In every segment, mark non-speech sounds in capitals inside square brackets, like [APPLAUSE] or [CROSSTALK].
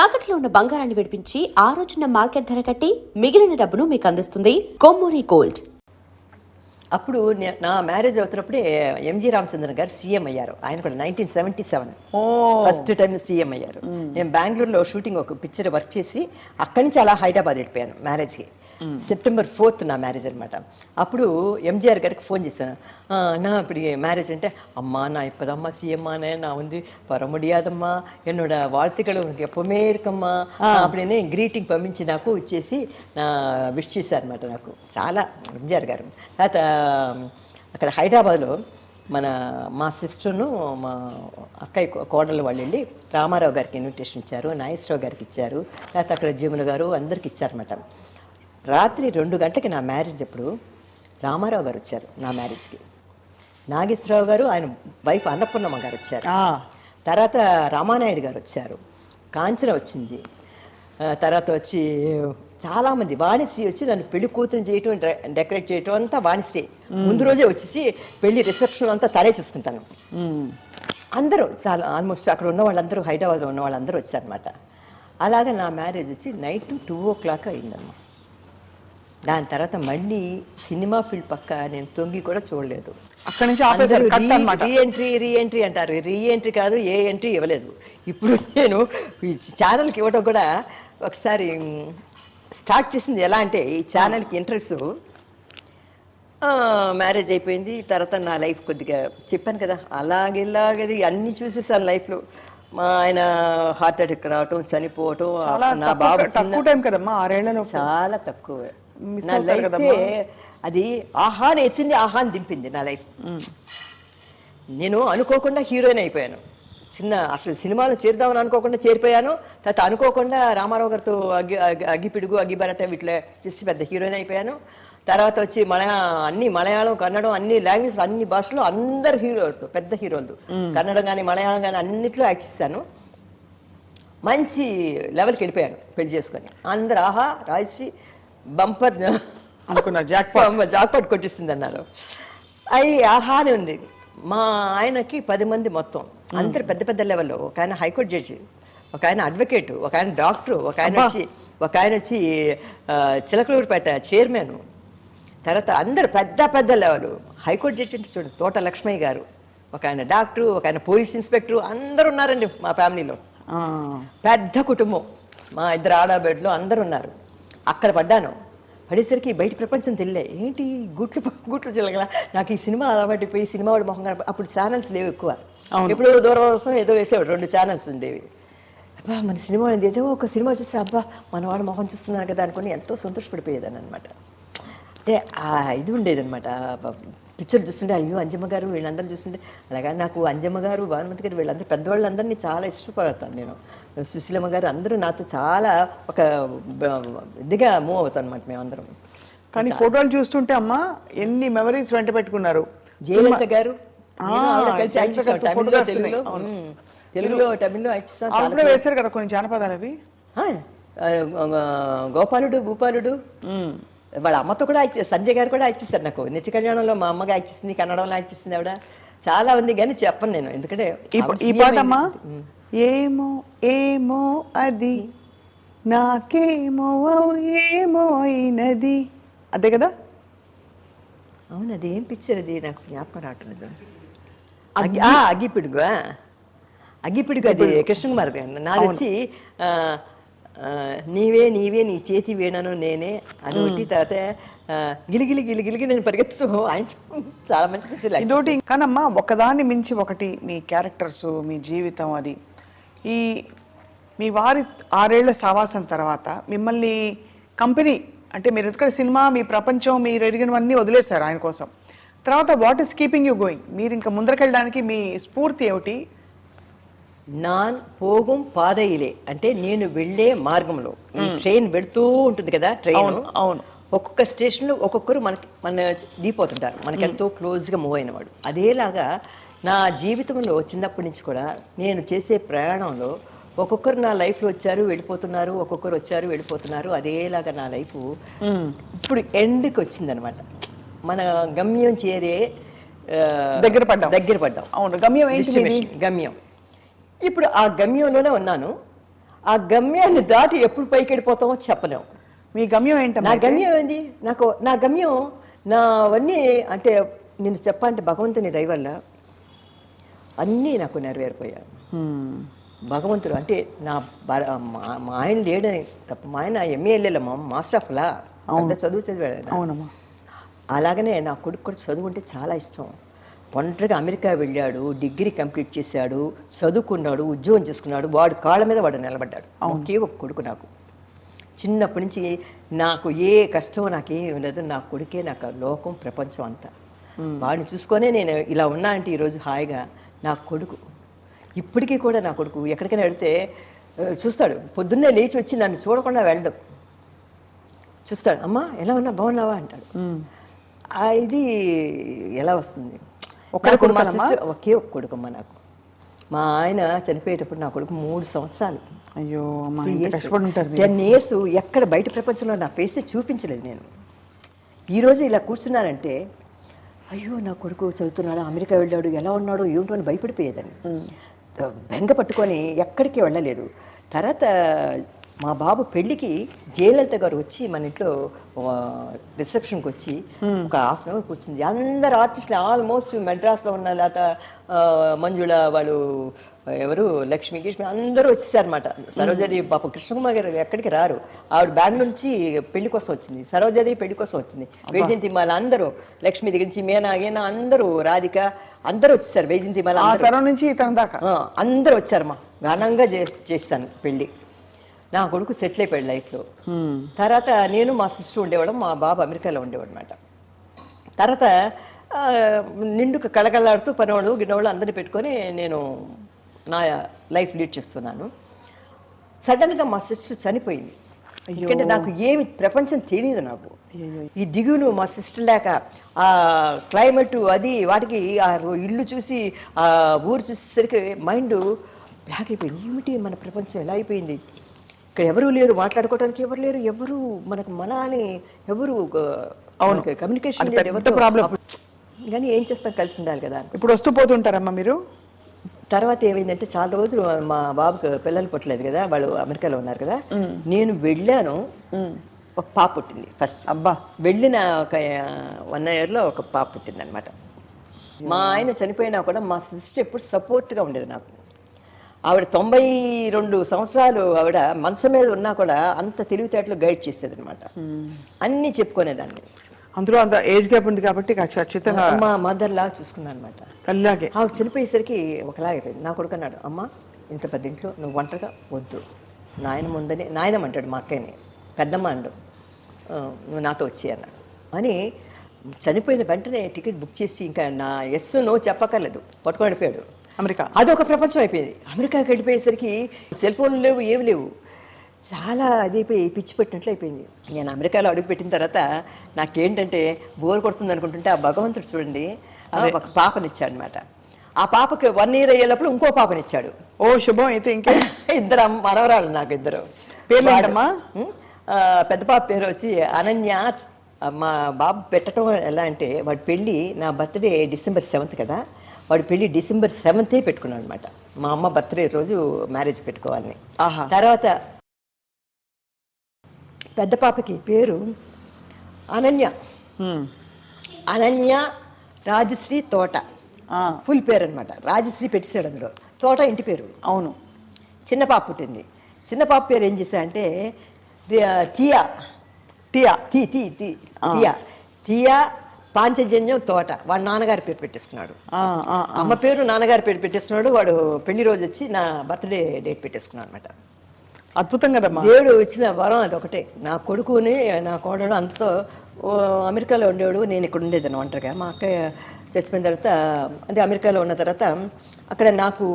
తాకట్లో ఉన్న బంగారాన్ని విడిపించి ఆ రోజున మార్కెట్ ధర కట్టి మిగిలిన డబ్బును మీకు అందిస్తుంది కొమ్మూరి గోల్డ్. అప్పుడు నే- నా మ్యారేజ్ అవుతున్నప్పుడే ఎంజి రామచంద్రన్ గారు సీఎం అయ్యారు. ఆయన కూడా నైన్టీన్ సెవెంటీ సెవెన్. ఓ. ఫస్ట్ టైం సీఎం అయ్యారు. నేను బెంగళూరులో షూటింగ్ ఒక పిక్చర్ వర్క్ చేసి అక్కడి నుంచి అలా హైదరాబాద్ వెళ్ళిపోయాను మ్యారేజ్కి. సెప్టెంబర్ ఫోర్త్ నా మ్యారేజ్ అనమాట అప్పుడు ఎంజీఆర్ గారికి ఫోన్ చేశాను. నా ఇప్పుడు మ్యారేజ్ అంటే అమ్మ నా இப்போ సీఎం అనే నా ఉంది வர ఎన్నోడ వార్తలు வாழ்த்துக்கள் உனக்கு எப்போவுமே గ్రీటింగ్ పంపించి నాకు ఇచ్చేసి నా విష్ చేశారనమాట నాకు. చాలా ఎంజీఆర్ గారు. తర్వాత అక్కడ హైదరాబాద్లో మన మా సిస్టర్ను మా అక్కయ్య కోడలు వాళ్ళు వెళ్ళి రామారావు గారికి ఇన్విటేషన్ ఇచ్చారు నాగేశ్వరరావు గారికి ఇచ్చారు. తర్వాత అక్కడ జీవన గారు అందరికి ఇచ్చారన్నమాట. రాత్రి రెండు గంటకి నా మ్యారేజ్ అప్పుడు రామారావు గారు వచ్చారు నా మ్యారేజ్కి నాగేశ్వరరావు గారు ఆయన వైఫ్ అన్నపూర్ణమ్మ గారు వచ్చారు. తర్వాత రామానాయుడు గారు వచ్చారు. కాంచన వచ్చింది. తర్వాత వచ్చి చాలామంది వాణిశ్రీ వచ్చి నన్ను పెళ్ళి కూతురు చేయటం డెకరేట్ చేయటం అంతా వాణిశ్రీ. ముందు రోజే వచ్చేసి పెళ్ళి రిసెప్షన్ అంతా తనే చూసుకుంటాను. అందరూ చాలా ఆల్మోస్ట్ అక్కడ ఉన్న వాళ్ళందరూ హైదరాబాద్లో ఉన్న వాళ్ళందరూ వచ్చారనమాట అలాగే నా మ్యారేజ్ వచ్చి నైట్ టూ ఓ క్లాక్ అయిందమ్మా దాని తర్వాత మళ్ళీ సినిమా ఫీల్డ్ పక్క నేను తొంగి కూడా చూడలేదు. అక్కడి నుంచి ఆపేశారు కట్ అన్నమాట. రీ ఎంట్రీ రీ ఎంట్రీ అంటారు. రీ ఎంట్రీ కాదు ఏ ఎంట్రీ ఇవ్వలేదు. ఇప్పుడు నేను ఈ ఛానల్కి ఇవ్వడం కూడా ఒకసారి స్టార్ట్ చేసింది ఎలా అంటే ఈ ఛానల్కి ఇంట్రెస్ట్ మ్యారేజ్ అయిపోయింది. తర్వాత నా లైఫ్ కొద్దిగా చెప్పాను కదా అలాగే ఇలాగది అన్నీ చూసేసాను లైఫ్లో మా ఆయన హార్ట్ అటాక్ రావటం చనిపోవటం నా బాబు తక్కువ టైం కదమ్మా చాలా తక్కువ. నా అవుతారు లైఫే అది ఆహాని ఎత్తింది ఆహాని దింపింది నా లైఫ్. నేను అనుకోకుండా హీరోయిన్ అయిపోయాను. చిన్న అసలు సినిమాలో చేరుదామని అనుకోకుండా చేరిపోయాను. తర్వాత అనుకోకుండా రామారావు గారితో అగ్గి అగ్గి- అగ్గిపిడుగు అగ్గిబరట వీటిలో చేసి పెద్ద హీరోయిన్ అయిపోయాను. తర్వాత వచ్చి మలయా అన్ని మలయాళం కన్నడం అన్ని లాంగ్వేజ్ అన్ని భాషలో అందరు హీరోలు పెద్ద హీరోలు కన్నడం కానీ మలయాళం కానీ అన్నిట్లో యాక్ట్ చేశాను. మంచి లెవెల్కి వెళ్ళిపోయాను పెళ్ళి చేసుకొని. అందరు ఆహా రాజశ్రీ బంపర్ అనుకున్నా జాక్ జాక్పాట్ కొట్టిస్తుంది అన్నారు అవి ఆహానే ఉంది. మా ఆయనకి పది మంది మొత్తం. అందరు పెద్ద పెద్ద లెవెల్లో. ఒక ఆయన హైకోర్టు జడ్జి ఒక ఆయన అడ్వకేట్ ఒక ఆయన డాక్టర్ ఒక ఆయన వచ్చి ఒక ఆయన వచ్చి చిలకలూరుపేట చైర్మన్. తర్వాత అందరు పెద్ద పెద్ద లెవెల్. హైకోర్టు జడ్జి అంటే చూడండి తోట లక్ష్మయ్య గారు ఒక ఆయన డాక్టరు ఒక ఆయన పోలీస్ ఇన్స్పెక్టర్ అందరూ ఉన్నారండి మా ఫ్యామిలీలో. పెద్ద కుటుంబం. మా ఇద్దరు ఆడబిడ్డలు అందరూ ఉన్నారు. అక్కడ పడ్డాను. పడేసరికి బయట ప్రపంచం తెలియలే ఏంటి గుట్లు గుట్లు చిలగల నాకు ఈ సినిమా అలవాటిపోయి సినిమా వాడు మొహం అప్పుడు ఛానల్స్ లేవు ఎక్కువ. ఇప్పుడు దూరదర్శనం ఏదో వేసేవాడు రెండు ఛానల్స్ ఉండేవి. అబ్బా మన సినిమా ఏదో ఒక సినిమా చూస్తే అబ్బా మన వాడు మొహం చూస్తున్నారు కదా అనుకుని ఎంతో సంతోషపడిపోయేదాన్ని అనమాట అంటే ఆ ఇది ఉండేదన్నమాట. పిక్చర్ చూస్తుంటే అయ్యో అంజమ్మ గారు వీళ్ళందరూ చూస్తుంటే అలాగే నాకు అంజమ్మ గారు భానుమతి గారు వీళ్ళందరూ పెద్దవాళ్ళందరినీ చాలా ఇష్టపడతాను నేను. సుశీలమ్మ గారు అందరూ నాతో చాలా ఒక ఇదిగా మూవ్ అవుతాను అనమాట మేమందరం. కానీ ఫోటోలు చూస్తుంటే అమ్మా ఎన్ని మెమరీస్ వెంట పెట్టుకున్నారు. జయలలిత గారు తెలుగులో తమిళ్ళో యాక్ట్ వేశారు కదా కొన్ని జానపదాలు అవి? గోపాలుడు భూపాలుడు. వాళ్ళ అమ్మతో కూడా యాక్ట్ సంజయ్ గారు కూడా యాక్ట్ చేస్తారు నాకు. నిత్య కళ్యాణంలో మా అమ్మగా యాక్ట్ చేసింది కన్నడంలో యాక్ట్ చేసింది ఆవిడ. చాలా ఉంది కానీ చెప్పను నేను ఎందుకంటే ఈ ఆవిడ ఈ CM పాట అమ్మా అయింది. ఏమో ఏమో అది నాకేమో ఏమో అయినది. అదే కదా? అవును అది ఏం పిక్చర్ అది? నాకు జ్ఞాపకం రావట్లేదు. అగ్గిపిడుగు. అగ్గిపిడుగు అది కృష్ణకుమార్ గారు. నాది వచ్చి నీవే నీవే నీ చేతి వేణను నేనే అది ఒకటి తర్వాత గిలిగిలి గిలిగిలిగి నేను పరిగెత్తు ఆయన చాలా మంచి పిక్చర్ ఇదోటి కానమ్మా ఒకదాన్ని మించి ఒకటి మీ క్యారెక్టర్స్ మీ జీవితం అది. ఈ మీ వారి ఆరేళ్ళ సావాసం తర్వాత మిమ్మల్ని కంపెనీ అంటే మీరు ఎందుకంటే సినిమా మీ ప్రపంచం మీరు ఎరిగినవన్నీ వదిలేశారు ఆయన కోసం. తర్వాత what is keeping you going మీరు ఇంకా ముందరకెళ్ళడానికి మీ స్ఫూర్తి ఏమిటి? నాన్ పోగుం పాదయిలే. అంటే నేను వెళ్ళే మార్గంలో. ఈ ట్రైన్ వెళ్తూ ఉంటుంది కదా ట్రైన్? అవును. ఒక్కొక్క స్టేషన్లో ఒక్కొక్కరు మనకి మన దిగిపోతుంటారు. మనకి ఎంతో క్లోజ్గా మూవ్ అయిన వాడు అదేలాగా నా జీవితంలో చిన్నప్పటి నుంచి కూడా నేను చేసే ప్రయాణంలో ఒక్కొక్కరు నా లైఫ్లో వచ్చారు వెళ్ళిపోతున్నారు ఒక్కొక్కరు వచ్చారు వెళ్ళిపోతున్నారు. అదేలాగా నా లైఫ్ ఇప్పుడు ఎండ్కి వచ్చిందనమాట. మన గమ్యం చేరే దగ్గర పడ్డాం. దగ్గర పడ్డాం. అవును గమ్యం ఏంటి గమ్యం. ఇప్పుడు ఆ గమ్యంలోనే ఉన్నాను. ఆ గమ్యాన్ని దాటి ఎప్పుడు పైకి వెళ్ళిపోతామో చెప్పలేం. మీ గమ్యం నా ఏంటమ్మా గమ్యం ఏంది? నాకు నా గమ్యం నావన్నీ అంటే నేను చెప్పాలంటే భగవంతుని దయ వల్ల అన్నీ నాకు నెరవేరిపోయాయి. భగవంతుడు అంటే నా మా మా ఆయన లేడని తప్ప మా ఆయన ఎంఏఎల్ఏలో మా మాస్టర్ ఆఫ్ లా. పెద్ద చదువు చదివాడు అలాగనే నా కొడుకు కూడా చదువు అంటే చాలా ఇష్టం. ఒంటరిగా అమెరికా వెళ్ళాడు డిగ్రీ కంప్లీట్ చేశాడు చదువుకున్నాడు ఉద్యోగం చేసుకున్నాడు వాడు కాళ్ళ మీద వాడు నిలబడ్డాడు. ఒకే ఒక కొడుకు నాకు. చిన్నప్పటి నుంచి నాకు ఏ కష్టం నాకేం లేదు నా కొడుకే నాకు లోకం ప్రపంచం అంతా. వాడిని చూసుకొనే నేను ఇలా ఉన్నా అంటే ఈరోజు హాయిగా నా కొడుకు. ఇప్పటికీ కూడా నా కొడుకు. ఎక్కడికైనా వెళితే చూస్తాడు. పొద్దున్నే లేచి వచ్చి నన్ను చూడకుండా వెళ్ళడం. చూస్తాడు అమ్మా ఎలా ఉన్నా? బాగున్నావా? అంటాడు. ఇది ఎలా వస్తుంది? Sister- ఒకే ఒక కొడుకమ్మ నాకు. మా ఆయన చనిపోయేటప్పుడు నా కొడుకు మూడు సంవత్సరాలు. అయ్యో. టెన్ ఇయర్స్ ఎక్కడ బయట ప్రపంచంలో నా ఫేస్ చూపించలేదు నేను. ఈరోజు ఇలా కూర్చున్నానంటే అయ్యో నా కొడుకు చదువుతున్నాడు అమెరికా వెళ్ళాడు ఎలా ఉన్నాడు ఏమిటో అని భయపడిపోయేదాన్ని. బెంగ పట్టుకొని ఎక్కడికి వెళ్ళలేదు. తర్వాత మా బాబు పెళ్ళికి జయలలిత గారు వచ్చి మన ఇంట్లో రిసెప్షన్కి వచ్చి ఒక హాఫ్ అన్ అవర్ కూర్చుంది. అందరు ఆర్టిస్టులు ఆల్మోస్ట్ మెడ్రాస్లో ఉన్న లేత మంజుళ వాళ్ళు ఎవరు లక్ష్మి గిష్మి అందరూ వచ్చేసారనమాట సరోజాదేవి పాప కృష్ణకుమార్ గారు ఎక్కడికి రారు. ఆవిడ బెంగళూరు నుంచి పెళ్ళి కోసం వచ్చింది. సరోజాదేవి పెళ్ళి కోసం వచ్చింది. వేజంతి మాల అందరూ లక్ష్మి దగ్గర నుంచి మీనా గీనా అందరూ రాధిక అందరూ వచ్చేసారు. వేజంతి మాల ఆ అందరూ. తరం నుంచి అందరూ వచ్చారమ్మా. ఘనంగా చేస్- చేస్తాను పెళ్ళి నా కొడుకు సెటిల్ అయిపోయాడు లైఫ్లో. తర్వాత నేను మా సిస్టర్ ఉండేవాడు మా బాబు అమెరికాలో ఉండేవాడు అనమాట తర్వాత నిండుకు కళకళలాడుతూ పనివాడు గిన్నెవాళ్ళు అందరిని పెట్టుకొని నేను నా లైఫ్ లీడ్ చేస్తున్నాను. సడన్గా మా సిస్టర్ చనిపోయింది. ఎందుకంటే నాకు ఏమి ప్రపంచం తెలియదు నాకు. ఈ దిగులు మా సిస్టర్ లేక ఆ క్లైమేట్ అది వాటికి ఆ ఇల్లు చూసి ఆ ఊరు చూసేసరికి మైండ్ బ్లాక్ అయిపోయింది. ఏమిటి మన ప్రపంచం ఎలా అయిపోయింది? ఇక్కడ ఎవరు లేరు మాట్లాడుకోవడానికి ఎవరు లేరు ఎవరు మనకు మన అని ఎవరు అవును. Communication problem. కానీ ఏం చేస్తాం కలిసి ఉండాలి కదా. ఇప్పుడు వస్తూ పోతుంటారమ్మా మీరు? తర్వాత ఏమైందంటే చాలా రోజులు మా బాబుకి పిల్లలు పుట్టలేదు కదా వాళ్ళు అమెరికాలో ఉన్నారు కదా. నేను వెళ్ళాను ఒక పాప పుట్టింది ఫస్ట్ అబ్బా. వెళ్ళిన ఒక వన్ ఇయర్లో ఒక పాప పుట్టింది అనమాట మా ఆయన చనిపోయినా కూడా మా సిస్టర్ ఎప్పుడు సపోర్ట్గా ఉండేది నాకు. ఆవిడ తొంభై రెండు సంవత్సరాలు ఆవిడ మంచం మీద ఉన్నా కూడా అంత తెలివితేటలు గైడ్ చేసేది అనమాట అన్నీ చెప్పుకునేదాన్ని. అందులో అంత ఏజ్ గ్యాప్ ఉంది కాబట్టి ఖచ్చితంగా మా మదర్ లాగా చూసుకున్నాను అనమాట తల్లిలాగే. ఆవిడ చనిపోయేసరికి ఒకలాగైపోయింది నా కొడుకు అన్నాడు అమ్మ ఇంత పెద్ద ఇంట్లో నువ్వు ఒంటరిగా వద్దు. నాయనమ్మ ఉందని నాయనమ్మ అంటాడు మా అక్కయ్యని పెద్దమ్మ అండు "ఆ, నువ్వు నాతో వచ్చి అన్నాడు. అని చనిపోయిన వెంటనే టికెట్ బుక్ చేసి ఇంకా నా ఎస్ నో చెప్పక్కర్లేదు. పట్టుకొని వెళ్ళిపోయాడు. అమెరికా. అదొక ప్రపంచం అయిపోయింది. అమెరికాకి వెళ్ళిపోయేసరికి సెల్ ఫోన్లు లేవు ఏమి లేవు. చాలా అదైపోయి పిచ్చి పెట్టినట్లు అయిపోయింది. నేను అమెరికాలో అడుగు పెట్టిన తర్వాత నాకేంటంటే బోర్ కొడుతుంది అనుకుంటుంటే ఆ భగవంతుడు చూడండి ఒక పాపనిచ్చాడు అనమాట ఆ పాపకి వన్ ఇయర్ అయ్యేటప్పుడు ఇంకో పాపనిచ్చాడు. ఓ శుభం అయితే ఇంకే. [LAUGHS] ఇద్దరు మనవరాళ్ళు నాకు ఇద్దరు. పేర్లు ఏంటమ్మా? ఉం? ఆ, పెద్ద పాప పేరు వచ్చి అనన్య. మా బాబు పెట్టడం ఎలా అంటే వాడి పెళ్ళి నా బర్త్డే డిసెంబర్ సెవెంత్ కదా. వాడి పెళ్ళి డిసెంబర్ సెవెంతే పెట్టుకున్నాడు అనమాట మా అమ్మ బర్త్డే రోజు మ్యారేజ్ పెట్టుకోవాలని. ఆహా. తర్వాత పెద్ద పాపకి పేరు అనన్య. అనన్య రాజశ్రీ తోట. ఫుల్ పేరు అనమాట రాజశ్రీ పెట్టేశాడు అందులో. తోట ఇంటి పేరు. అవును. చిన్న పాప పుట్టింది. చిన్న పాప పేరు ఏం చేశా అంటే టియా టియా టీ టీ టీ టియా టియా పాంచజన్యం తోట. వాడు నాన్నగారి పేరు పెట్టేసుకున్నాడు. అమ్మ పేరు నాన్నగారి పేరు పెట్టేసుకున్నాడు. వాడు పెళ్ళి రోజు వచ్చి నా బర్త్డే డేట్ పెట్టేసుకున్నాడు అనమాట అద్భుతం కదమ్మా. దేవుడు ఇచ్చిన వరం అది ఒకటే. నా కొడుకుని నా కోడలు అంతతో అమెరికాలో ఉండేవాడు. నేను ఇక్కడ ఉండేదాన్ని ఒంటరిగా. మా అక్కయ్య చచ్చిపోయిన తర్వాత అంటే అమెరికాలో ఉన్న తర్వాత అక్కడ నాకు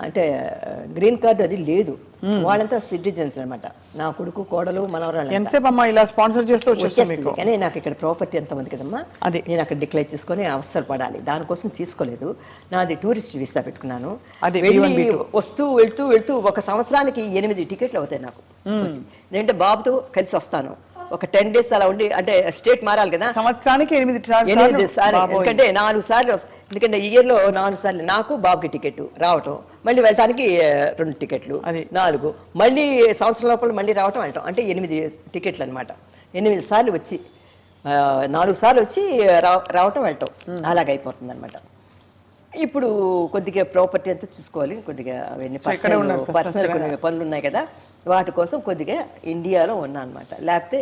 అంటే గ్రీన్ కార్డు అది లేదు. వాళ్ళంతా సిటిజన్స్ అన్నమాట. నా కొడుకు కోడలు మనవరాలు ఎంతసేపు అమ్మా ఇలా స్పాన్సర్ చేస్తూ మీకు? కానీ నాకు ఇక్కడ ప్రాపర్టీ ఎంత ఉంది కదమ్మా. అది. నేను అక్కడ డిక్లేర్ చేసుకొని అవసరం పడాలి. దానికోసం తీసుకోలేదు. నాది టూరిస్ట్ వీసా పెట్టుకున్నాను. అది వెళ్ళి B1, B2. వస్తూ వెళ్తూ వెళ్తూ ఒక సంవత్సరానికి ఎనిమిది టికెట్లు అవుతాయి నాకు. నేనంటే బాబుతో కలిసి వస్తాను. ఒక టెన్ డేస్ అలా ఉండి అంటే స్టేట్ మారాలి కదా. సంవత్సరానికి ఎనిమిది ఎనిమిది సార్లు. ఎందుకంటే నాలుగు సార్లు ఎందుకంటే ఈ ఇయర్లో నాలుగు సార్లు నాకు బాబుకి టికెట్ రావటం మళ్ళీ వెళ్ళటానికి రెండు టికెట్లు అది. నాలుగు. మళ్ళీ సంవత్సరం లోపల మళ్ళీ రావటం వెళ్ళటం. అంటే ఎనిమిది టికెట్లు అనమాట ఎనిమిది సార్లు వచ్చి నాలుగు సార్లు వచ్చి రా- రావటం వెళ్ళటం. అలాగైపోతుంది అనమాట ఇప్పుడు కొద్దిగా ప్రాపర్టీ అంతా చూసుకోవాలి. కొద్దిగా అవన్నీ పర్సనల్ కొన్ని పనులు ఉన్నాయి కదా. వాటి కోసం కొద్దిగా ఇండియాలో ఉన్నా అనమాట లేకపోతే